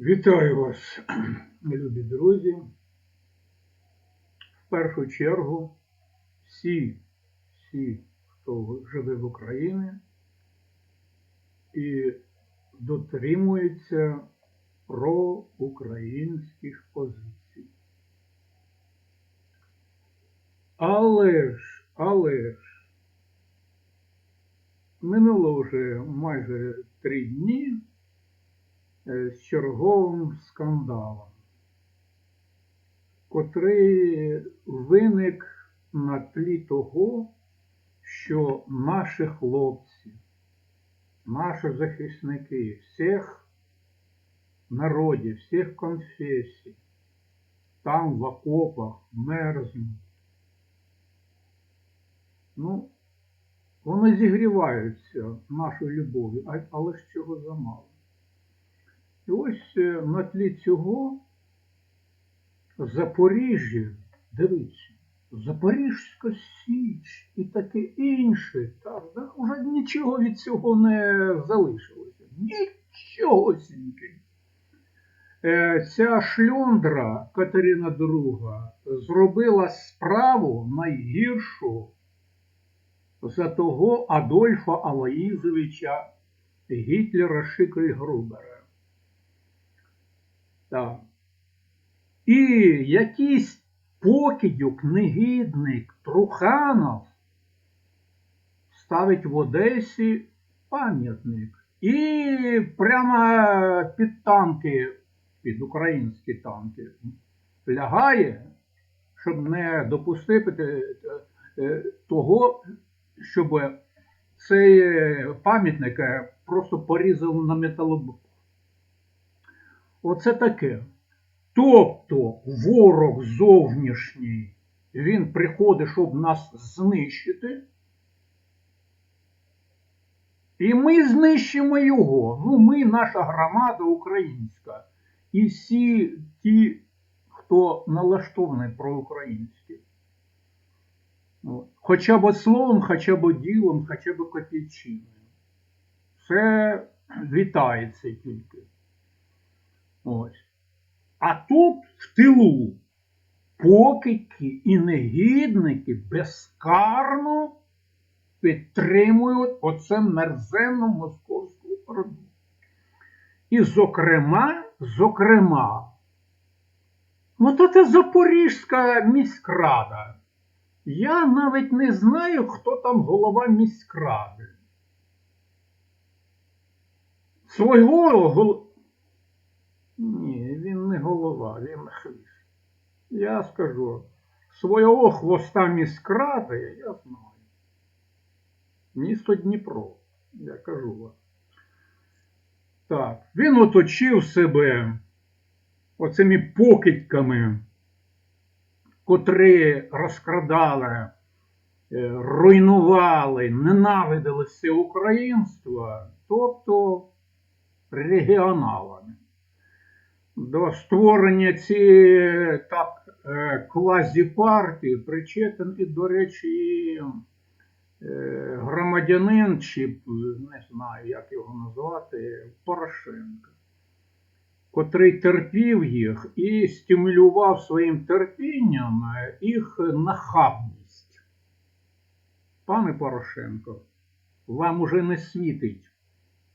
Вітаю вас, любі друзі. В першу чергу всі, всі, хто живе в Україні і дотримується проукраїнських позицій. Але ж, але ж, минуло вже майже три дні з черговим скандалом, котрий виник на тлі того, що наші хлопці, наші захисники всіх народів, всіх конфесій, там в окопах мерзнуть. Ну, вони зігріваються нашою любов'ю, але ж цього замало. І ось е, на тлі цього Запоріжжя, дивіться, Запорізька Січ і таке інше, так, да, вже нічого від цього не залишилося. Нічогосіньки. Е, Ця шльондра Катерина II зробила справу найгіршу за того Адольфа Алаїзовича Гітлера Шикльгрубера. Так. І якийсь покидьок, негідник Труханов ставить в Одесі пам'ятник. І прямо під танки, під українські танки, лягає, щоб не допустити е, того, щоб цей е, пам'ятник е, просто порізав на металобрух. Оце таке. Тобто ворог зовнішній, він приходить, щоб нас знищити. І ми знищимо його. Ну, ми, наша громада українська. І всі ті, хто налаштований проукраїнський. От. Хоча б словом, хоча б ділом, хоча б копійчиною. Це вітається тільки. Ось. А тут в тилу покидьки і негідники безкарно підтримують оце мерзенну московську орду. І, зокрема, зокрема, от це Запорізька міськрада. Я навіть не знаю, хто там голова міськради. Свого. Ні, він не голова, він хвіст. Я скажу, свого хвоста міськради я знаю. Місто Дніпро, я кажу вам. Так, він оточив себе оцими покидьками, котрі розкрадали, е, руйнували, ненавидили все українство, тобто регіоналами. До створення цієї так е, квазіпартії причетний, до речі, і е, громадянин, чи не знаю, як його назвати, Порошенко, котрий терпів їх і стимулював своїм терпінням е, їх нахабність. Пане Порошенко, вам уже не світить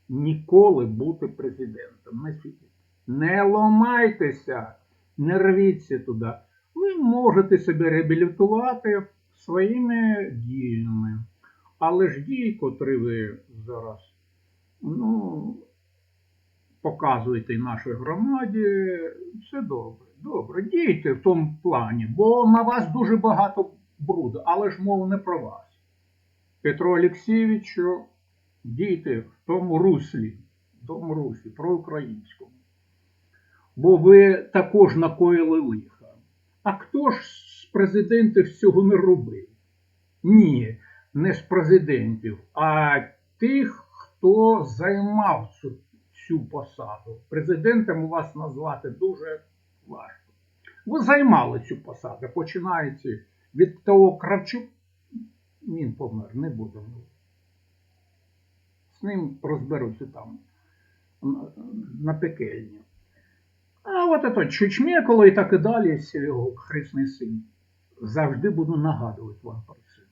ніколи бути президентом. Не світить. Не ломайтеся, не рвіться туди. Ви можете себе реабілітувати своїми діями. Але ж дії, котрі ви зараз ну, показуєте нашій громаді, все добре. Добре, дійте в тому плані, бо на вас дуже багато бруду, але ж мова не про вас. Петро Олексійовичу, дійте в тому руслі, в тому руслі, про українському. Бо ви також накоїли лиха. А хто ж з президентів цього не робив? Ні, не з президентів, а тих, хто займав цю, цю посаду. Президентом у вас назвати дуже важко. Ви займали цю посаду, починаючи від того Кравчук, він помер, не будемо. З ним розберуться там на пекельні. А от ето Чучмекало і так і далі, його хресний син. Завжди буду нагадувати вам про це.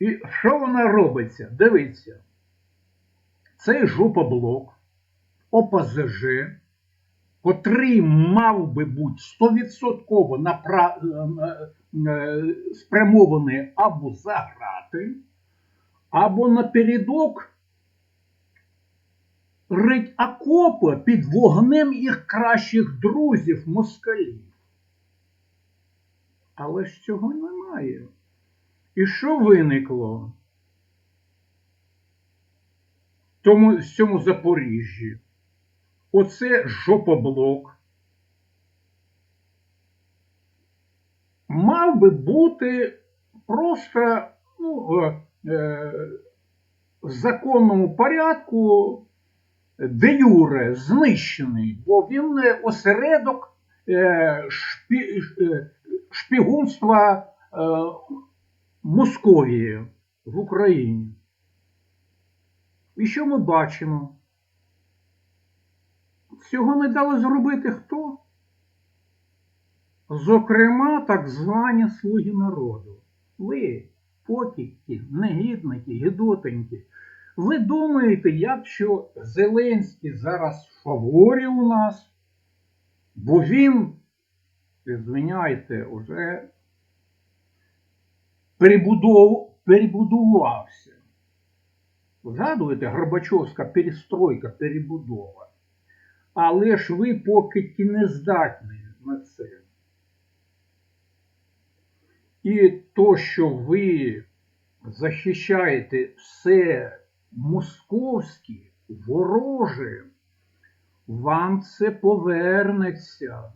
І що вона робиться? Дивіться. Цей жопоблок ОПЗЖ, котрий мав би бути 100% напра... е, е, спрямований або за грати, або напередок рить окопи під вогнем їх кращих друзів москалів. Але ж цього немає. І що виникло? Тому, з цьому Запоріжжі? Оце жопоблок. Мав би бути просто ну, е, е, в законному порядку де юре знищений, бо він е, осередок е, шпі, е, шпігунства Московії в Україні. І що ми бачимо? Цього не дали зробити хто? Зокрема, так звані слуги народу. Ви, покидьки, негідники, гідотеньки. Ви думаєте, як що Зеленський зараз в фаворі у нас? Бо він, звиняйте, уже перебудувався. Згадуєте, Горбачовська перестройка, перебудова. Але ж ви поки не здатні на це. І то, що ви захищаєте все московське, вороже, вам це повернеться,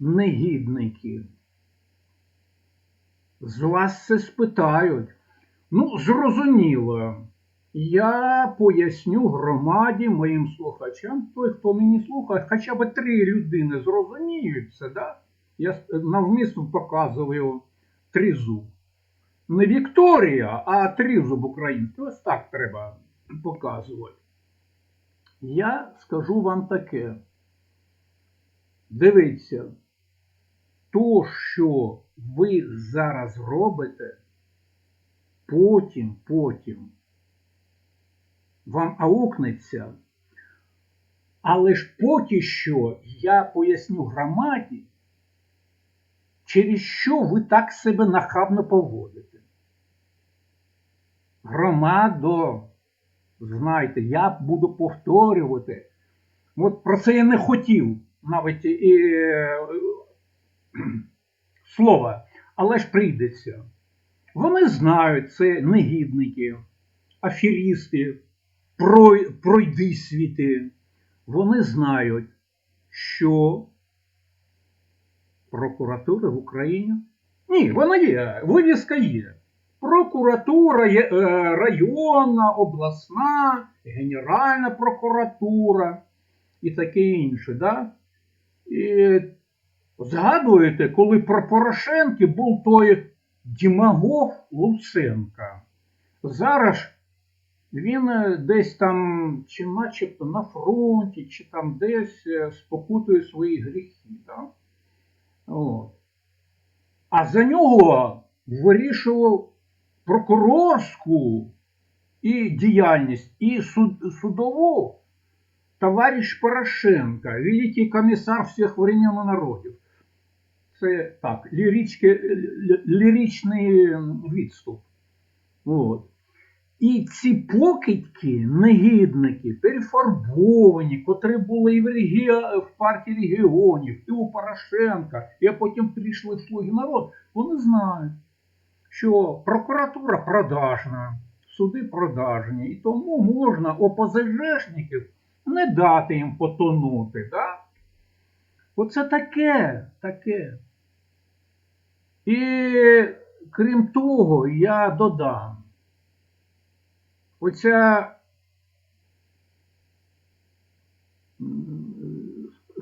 негідники. З вас це спитають. Ну, зрозуміло. Я поясню громаді, моїм слухачам, той, хто мені слухає, хоча б три людини зрозуміють це, да? я навмисно показую тризуб. Не Вікторія, а тризуб український. Ось так треба показувати. Я скажу вам таке. Дивіться, то, що ви зараз робите, потім, потім вам аукнеться. Але ж поки що я поясню громаді, через що ви так себе нахабно поводите. Громадо, знайте, я буду повторювати. От про це я не хотів навіть і е, слова, але ж прийдеться. Вони знають, це негідники, аферісти, пройди світи. Вони знають, що прокуратура в Україні. Ні, вона є, вивіска є. Прокуратура е, районна, обласна, Генеральна прокуратура і таке інше. Да? І згадуєте, коли про Порошенки був той Дімагов Луценка. Зараз він е, десь там, чи начебто на фронті, чи там десь е, спокутує свої гріхи. Да? От. А за нього вирішував прокурорську і діяльність, і суд, судову товариш Порошенко, великий комісар всіх времен народів. Це так, ліричний, ліричний відступ. От. І ці покидьки, негідники, перефарбовані, котрі були і в, регі... в партії регіонів, і у Порошенка, і потім прийшли в слуги народ, вони знають, що прокуратура продажна, суди продажні, і тому можна ОПЗЖшників не дати їм потонути. Да? Оце таке, таке. І крім того, я додам. Оця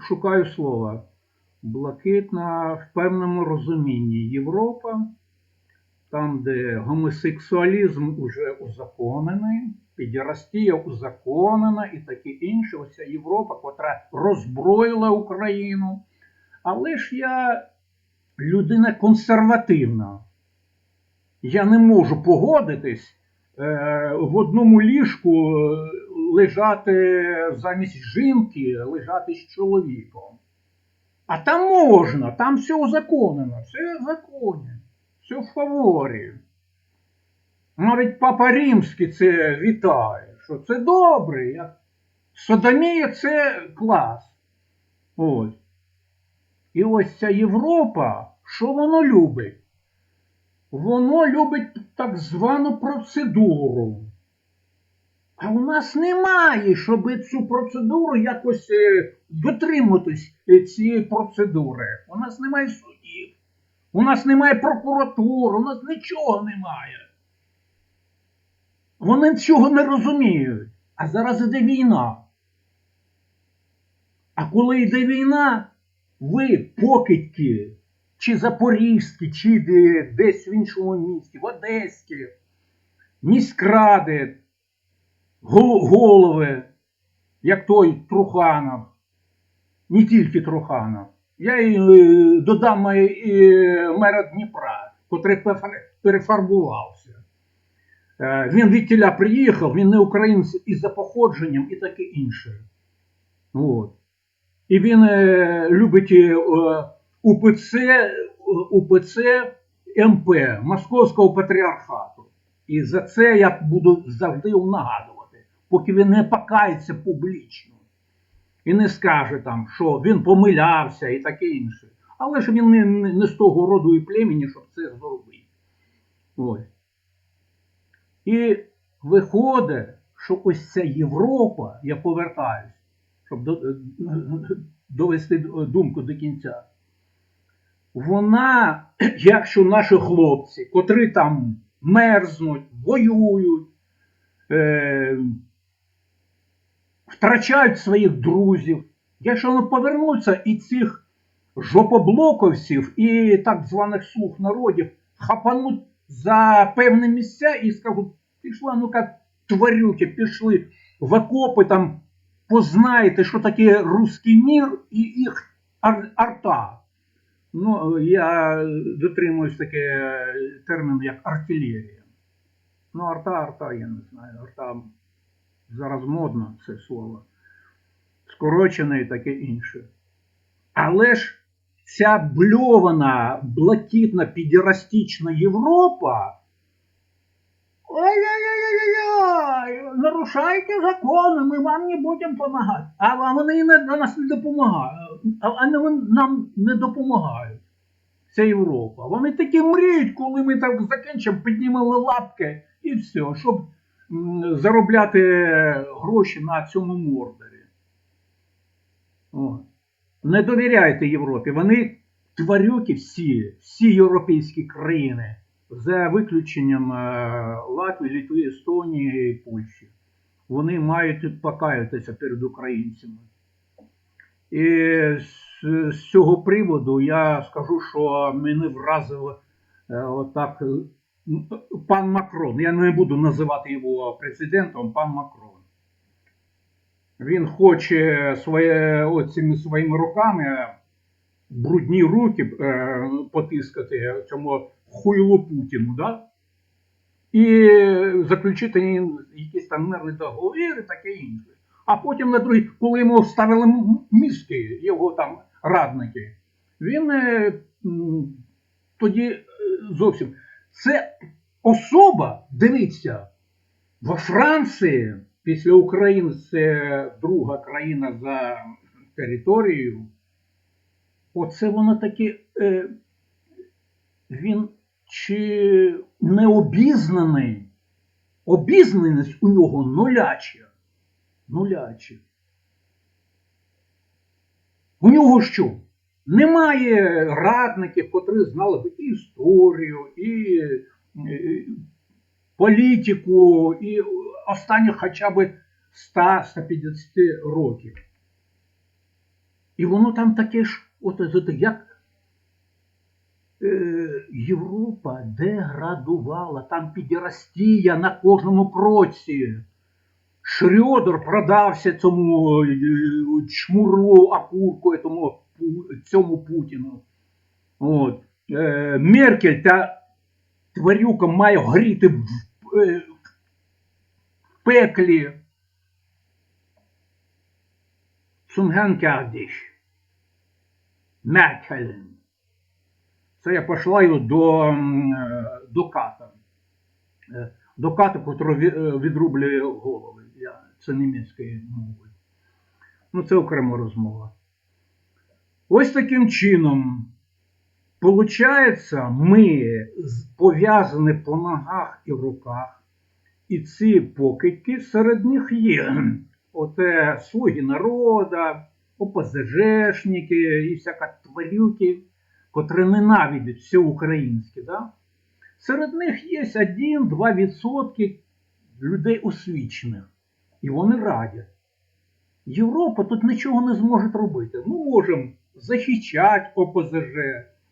шукаю слова. Блакитна в певному розумінні Європа, там, де гомосексуалізм уже узаконений, Підірастія узаконена і таке інше. Оця Європа, котра роззброїла Україну. Але ж я людина консервативна. Я не можу погодитись е, в одному ліжку е, лежати замість жінки, лежати з чоловіком. А там можна, там все узаконено, все в в фаворі. Навіть Папа Римський це вітає, що це добре. Содомія це клас. Ось. І ось ця Європа, що воно любить? Воно любить так звану процедуру. А у нас немає, щоб цю процедуру якось е, дотримуватись е, цієї процедури. У нас немає судів, у нас немає прокуратури, у нас нічого немає. Вони цього не розуміють. А зараз іде війна. А коли йде війна, ви покидьки, чи запорізькі, чи десь в іншому місті, в Одеській, міськради, голови, як той Труханов, не тільки Труханов. Я і е, додам е, і мера Дніпра, котрий перефарбувався. Е, Він від тіля приїхав, він не українець і за походженням, і таке інше. От. І він любить УПЦ, УПЦ МП Московського патріархату. І за це я буду завжди нагадувати, поки він не покається публічно і не скаже там, що він помилявся і таке інше. Але ж він не, не, не з того роду і племені, щоб це зробити. Ось. І виходить, що ось ця Європа, я повертаюсь, щоб до- довести думку до кінця. Вона, якщо наші хлопці, котрі там мерзнуть, воюють, е, втрачають своїх друзів, якщо вони повернуться і цих жопоблоковців і так званих слуг народів хапануть за певні місця і скажуть, пішла, ну-ка, тварюки, пішли в окопи там, познаєте, що таке русський мір і їх ар- арта. Ну, я дотримуюсь таке е, термін, як артилерія. Ну, арта, арта, я не знаю. Арта зараз модно це слово. Скорочене і таке інше. Але ж ця бльована, блакитна, підірастична Європа. Ой-ой-ой-ой-ой, нарушайте закони, ми вам не будемо допомагати. А вони нас не допомагають. А вони нам не допомагають. Ця Європа. Вони такі мріють, коли ми так закінчимо, піднімали лапки і все, щоб заробляти гроші на цьому мордорі. Не довіряйте Європі. Вони тварюки всі, всі європейські країни, за виключенням е, Латвії, Литви, Естонії і Польщі. Вони мають покаятися перед українцями. І з, цього приводу я скажу, що мене вразив е, отак пан Макрон. Я не буду називати його президентом, пан Макрон. Він хоче своє, оцими своїми руками брудні руки е, потискати цьому хуйлу Путіну, да? і заключити якісь там мирні договори, таке інше. А потім на другий, коли йому ставили м- мізки, його там радники, він е, тоді е, зовсім це особа, дивіться, во Франції після України це друга країна за територією. Оце воно таке. Е, він чи не обізнаний, обізнаність у нього нуляча. Нуляча. У нього що? Немає радників, котрі знали б і історію, і е, політику, і останніх хоча б 100-150 років. І воно там таке ж, от, от як е, Європа деградувала, там підірастія на кожному кроці. Шрёдер продався цьому е, чмурлу, окурку, этому, цьому Путіну. От. Е, Меркель та тварюка має горіти в, е, в пеклі. Цунгенкядіш. Меркель. Це я пошлаю до, е, до ката. Е, До ката, котрий е, відрублює голови. Це німецькою мовою. Ну, це окрема розмова. Ось таким чином, получається, ми пов'язані по ногах і руках, і ці покидьки серед них є. Оте слуги народа, ОПЗЖшники і всяка тварюки, котрі ненавидять все українське. Да? Серед них є 1-2% людей освічених. І вони радять. Європа тут нічого не зможе робити. Ми можемо захищати ОПЗЖ,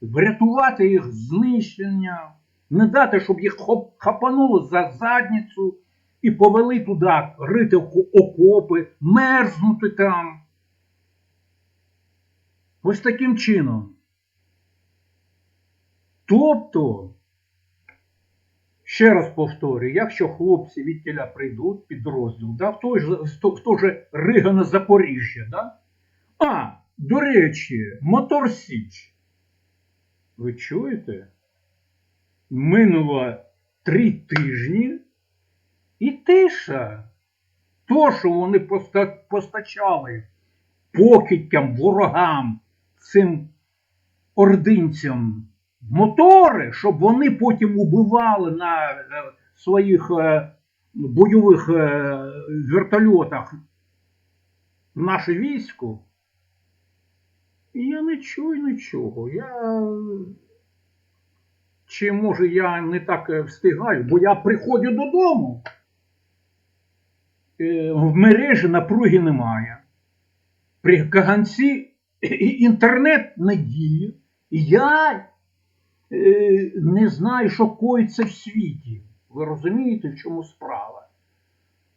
врятувати їх знищення, не дати, щоб їх хапануло за задницю і повели туди рити окопи, мерзнути там. Ось таким чином. Тобто, ще раз повторюю, якщо хлопці від тіля прийдуть підрозділ, да, в той же, в то- в то же Рига на Запоріжжя, да? а, до речі, Мотор Січ. Ви чуєте? Минуло три тижні і тиша. То, що вони постачали покидькам, ворогам, цим ординцям мотори, щоб вони потім убивали на е, своїх е, бойових е, вертольотах наше військо. Я не чую нічого. Я... Чи може я не так е, встигаю, бо я приходжу додому. Е, В мережі напруги немає. При каганці інтернет не діє. Я е, не знаю, що коїться в світі. Ви розумієте, в чому справа?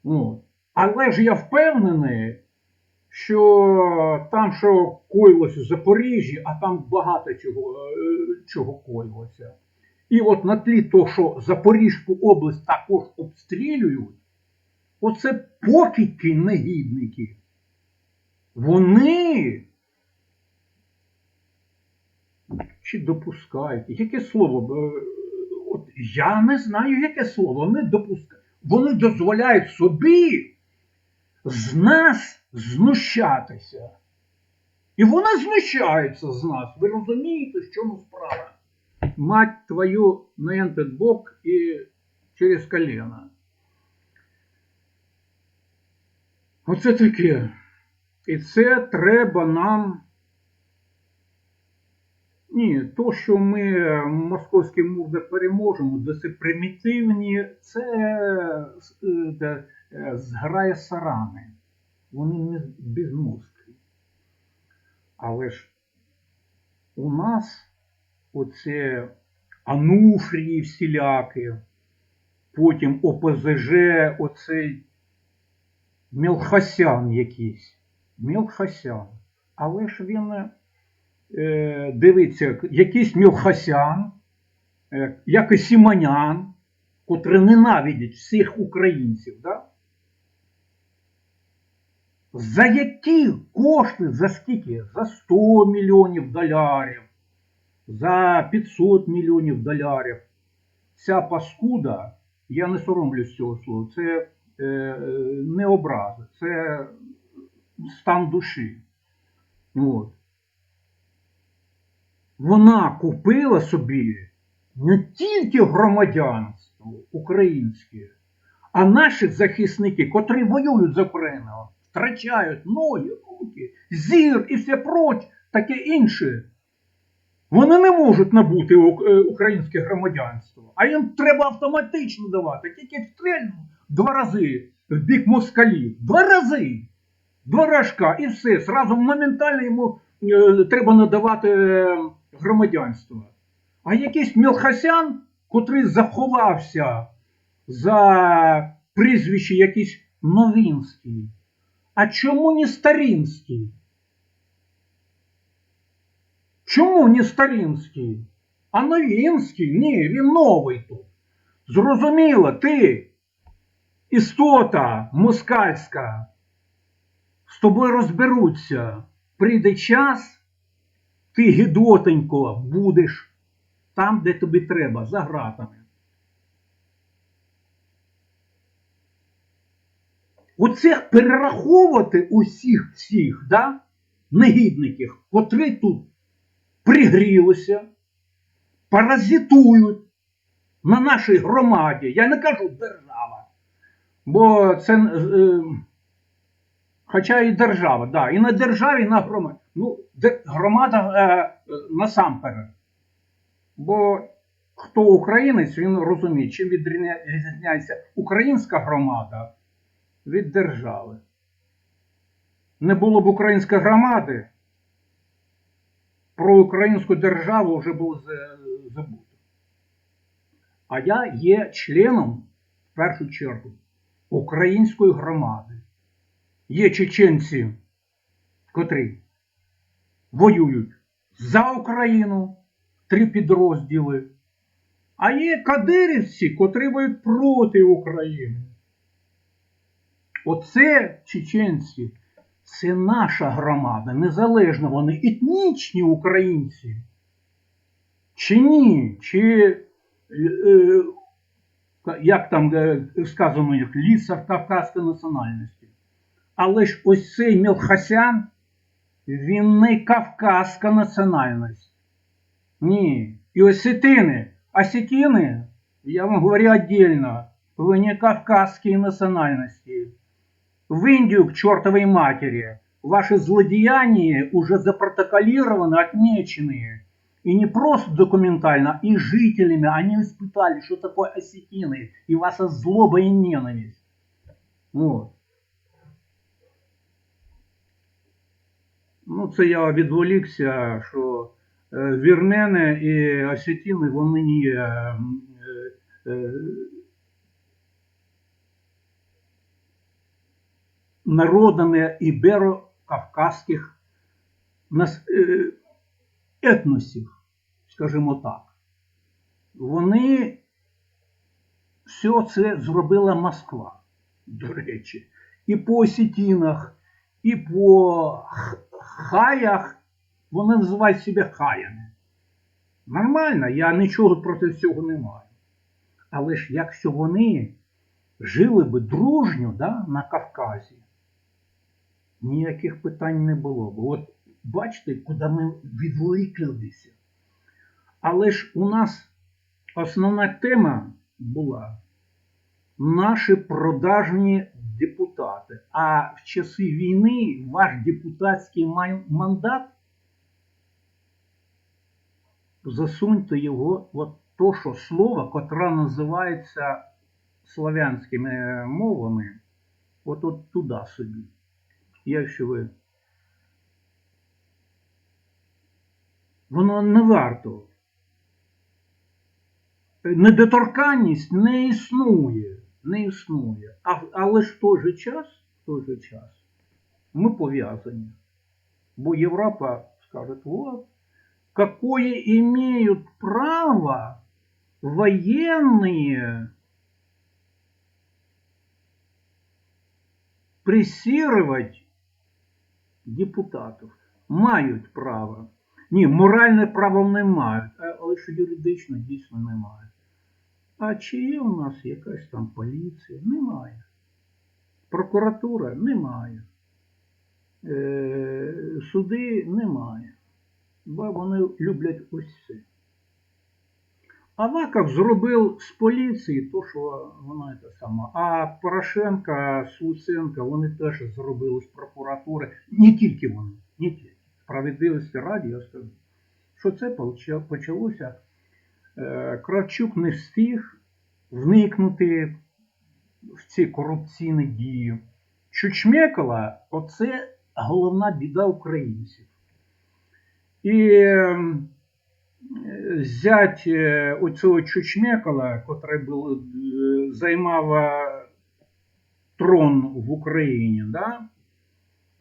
Ну, але ж я впевнений, що там, що коїлося в Запоріжжі, а там багато чого, е, чого коїлося. І от на тлі того, що Запорізьку область також обстрілюють, оце покидьки негідники. Вони чи допускають? Яке слово? Е, От я не знаю, яке слово. Вони допускають. Вони дозволяють собі з нас знущатися. І вони знущаються з нас. Ви розумієте, в чому справа? Мать твою на ентет бок і через коліна. Оце таке. І це треба нам. Ні, то, що ми московський мур не переможемо, де це примітивні, це е, е, зграє сарани. Вони не безмозглі. Але ж у нас оце ануфрії всілякі, потім ОПЗЖ, оцей Мілхасян якийсь. Мілхасян. Але ж він, е, дивиться, якийсь Мілхасян, е, як і Сіманян, котрі ненавидять всіх українців. Да? За які кошти, за скільки? За 100 мільйонів доларів, за 500 мільйонів доларів. Ця паскуда, я не соромлюсь цього слова, це е, не образи, це стан душі. От. Вона купила собі не тільки громадянство українське, а наші захисники, котрі воюють за Україну, втрачають ноги, руки, зір і все проч, таке інше. Вони не можуть набути е, українське громадянство, а їм треба автоматично давати. Тільки стрельну два рази в бік москалів. Два рази. Два рожка і все. Зразу моментально йому е, треба надавати е, громадянство. А якийсь Мілхасян, котрий заховався за прізвище якийсь Новинський. А чому не Старинський? Чому не Старинський? А Новинський? Ні, він новий тут. Зрозуміло, ти, істота москальська, з тобою розберуться. Прийде час, ти гідотенько будеш там, де тобі треба, за гратами. Оце перераховувати усіх всіх, да, негідників, котрі тут пригрілися, паразитують на нашій громаді. Я не кажу держава, бо це. Е, Хоча і держава, да, і на державі, і на громаді. Ну, громада е, насамперед. Бо хто українець, він розуміє, чим відрізняється українська громада від держави. Не було б української громади, про українську державу вже було забуто. А я є членом, в першу чергу, української громади. Є чеченці, котрі воюють за Україну, три підрозділи, а є кадирівці, котрі воюють проти України. Оце чеченці, це наша громада, незалежно вони етнічні українці. Чи ні? Чи, е, як там е, сказано, як лісар кавказської національності. Але ж ось цей Мілхасян, він не кавказська національність. Ні. І осетини, осетины, я вам говорю отдельно, вы не кавказские национальности. В Индию к чертовой матери. Ваши злодеяния уже запротоколированы, отмечены. И не просто документально, и жителями они испытали, что такое осетины, и ваша злоба и ненависть. Вот. Ну, це я відволікся, що е, вірмени і осетіни, вони народами іберо-кавказьких етносів, скажімо так. Вони все це зробила Москва, до речі, і по осетінах, і по хаях, вони називають себе хаями. Нормально, я нічого проти цього не маю. Але ж якщо вони жили би дружньо да, на Кавказі, ніяких питань не було б. От бачите, куди ми відволіклися. Але ж у нас основна тема була наші продажні депутати. А в часи війни ваш депутатський мандат засуньте його от то, що слово, котре називається слов'янськими мовами, от от туди собі. Якщо ви. Воно не варто. Недоторканність не існує не існує. А, Але ж в той же час, в той же час ми пов'язані. Бо Європа скаже, вот, какое имеют право военные прессировать депутатів. Мають право. Ні, моральне право не мають, але що юридично дійсно не мають. А чи є у нас якась там поліція? Немає. Прокуратура немає. Е, Суди немає. Бо вони люблять ось це. Аваков зробив з поліції то, що вона це сама. А Порошенка, Слуценка, вони теж зробили з прокуратури. Не тільки вони, не тільки. Справедливості раді, я скажу, що це почалося. Е, Кравчук не встиг вникнути в ці корупційні дії. Чучмекала оце головна біда українців. І ем, зять е, оцього Чучмекала, котрий був, е, займав трон в Україні, да?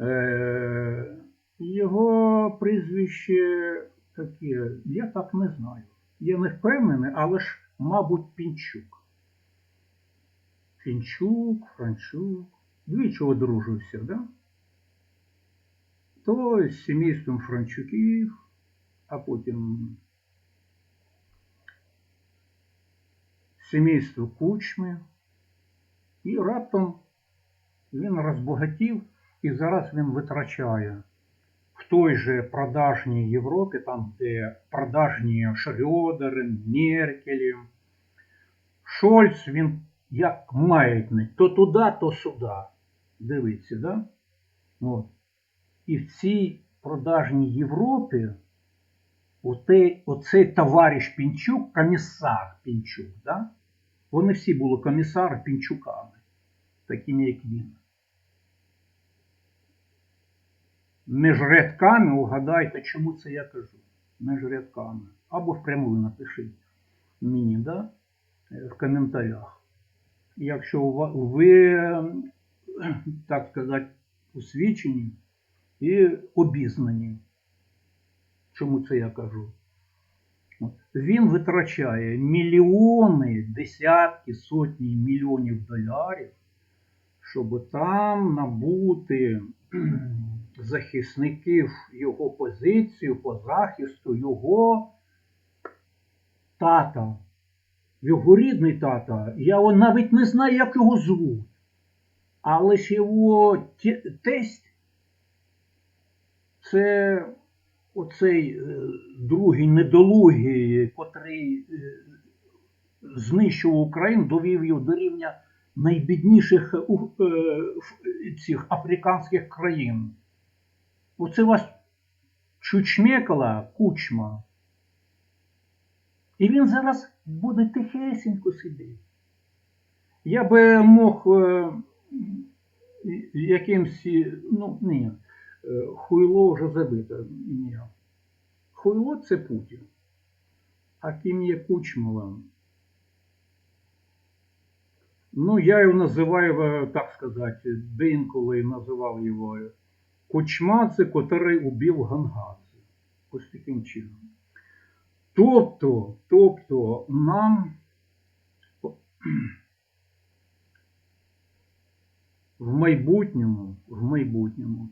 Е, його прізвище таке, я так не знаю. Я не впевнений, але ж, мабуть, Пінчук. Пінчук, Франчук. Двічі одружився, да? То з сімейством Франчуків, а потім сімейство Кучми. І раптом він розбагатів і зараз він витрачає в той же продажній Європі, там, де продажні Шрёдери, Меркелі. Шольц, він як маятник, то туди, то сюди. Дивіться, да? От. І в цій продажній Європі оцей, оцей товариш Пінчук, комісар Пінчук, да? Вони всі були комісари Пінчуками, такими як він. Між рядками угадайте, чому це я кажу. Між рядками. Або впряму напишіть мені, да? в коментарях. Якщо ви, так сказати, освічені і обізнані. Чому це я кажу? Він витрачає мільйони, десятки, сотні мільйонів доларів, щоб там набути захисників його позицію по захисту його тата, його рідний тата. Я навіть не знаю, як його звуть. Але ж його тесть це оцей е, другий недолугий, котрий е, знищував Україну, довів його до рівня найбідніших е, цих африканських країн. Оце вас чучмекала кучма. І він зараз буде тихесенько сидіти. Я би мог якимсь, ну ні, хуйло вже забите. Ні. Хуйло це Путін. А ким є Кучмова? Ну, я його називаю, е, так сказати, деколи називав його Кучмадзе, котрий убив Гангадзе. Ось таким чином. Тобто, тобто нам в майбутньому, в майбутньому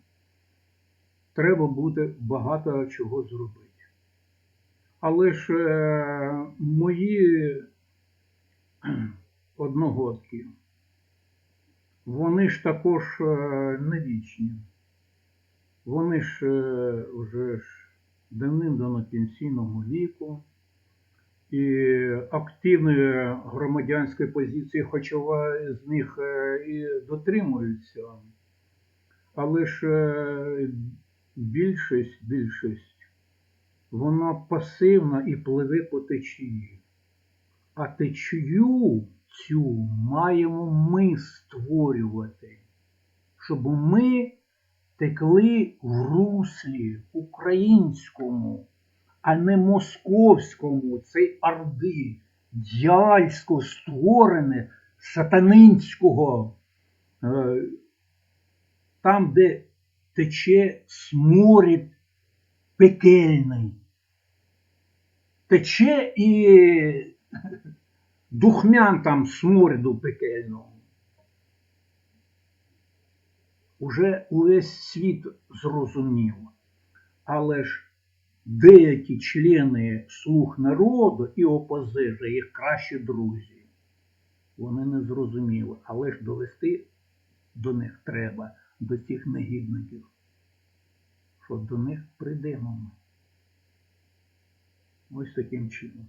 треба буде багато чого зробити. Але ж е, мої одногодки, вони ж також е, не вічні. Вони ж е, вже ж давним-давно пенсійного віку і активної громадянської позиції, хоча з них е, і дотримуються. Але ж більшість, більшість, вона пасивна і пливе по течії. А течію цю маємо ми створювати, щоб ми текли в руслі українському, а не московському, цей орди, дьявольсько створене сатанинського, е, там, де тече сморід пекельний. Тече і духмян там сморіду пекельного. Уже увесь світ зрозумів. Але ж деякі члени слуг народу і ОПЗЖ, їх кращі друзі, вони не зрозуміли. Але ж довести до них треба, до цих негідників, що до них прийдемо ми. Ось таким чином.